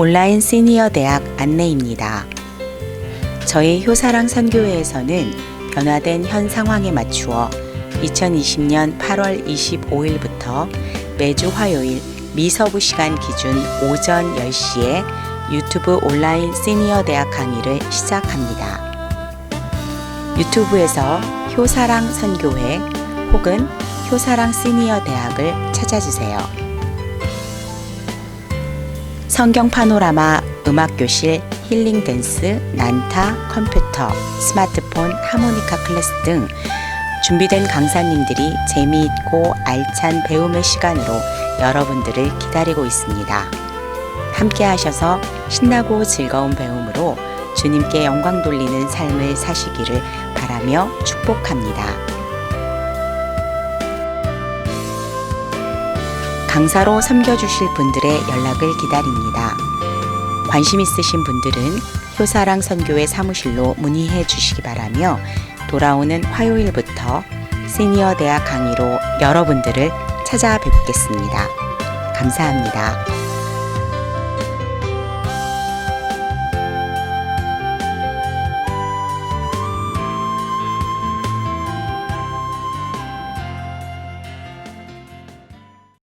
온라인 시니어 대학 안내입니다. 저희 효사랑 선교회에서는 변화된 현 상황에 맞추어 2020년 8월 25일부터 매주 화요일 미서부 시간 기준 오전 10시에 유튜브 온라인 시니어 대학 강의를 시작합니다. 유튜브에서 효사랑 선교회 혹은 효사랑 시니어 대학을 찾아주세요. 성경 파노라마, 음악교실, 힐링 댄스, 난타, 컴퓨터, 스마트폰, 하모니카 클래스 등 준비된 강사님들이 재미있고 알찬 배움의 시간으로 여러분들을 기다리고 있습니다. 함께 하셔서 신나고 즐거운 배움으로 주님께 영광 돌리는 삶을 사시기를 바라며 축복합니다. 강사로 섬겨주실 분들의 연락을 기다립니다. 관심 있으신 분들은 효사랑 선교회 사무실로 문의해 주시기 바라며 돌아오는 화요일부터 시니어 대학 강의로 여러분들을 찾아뵙겠습니다. 감사합니다.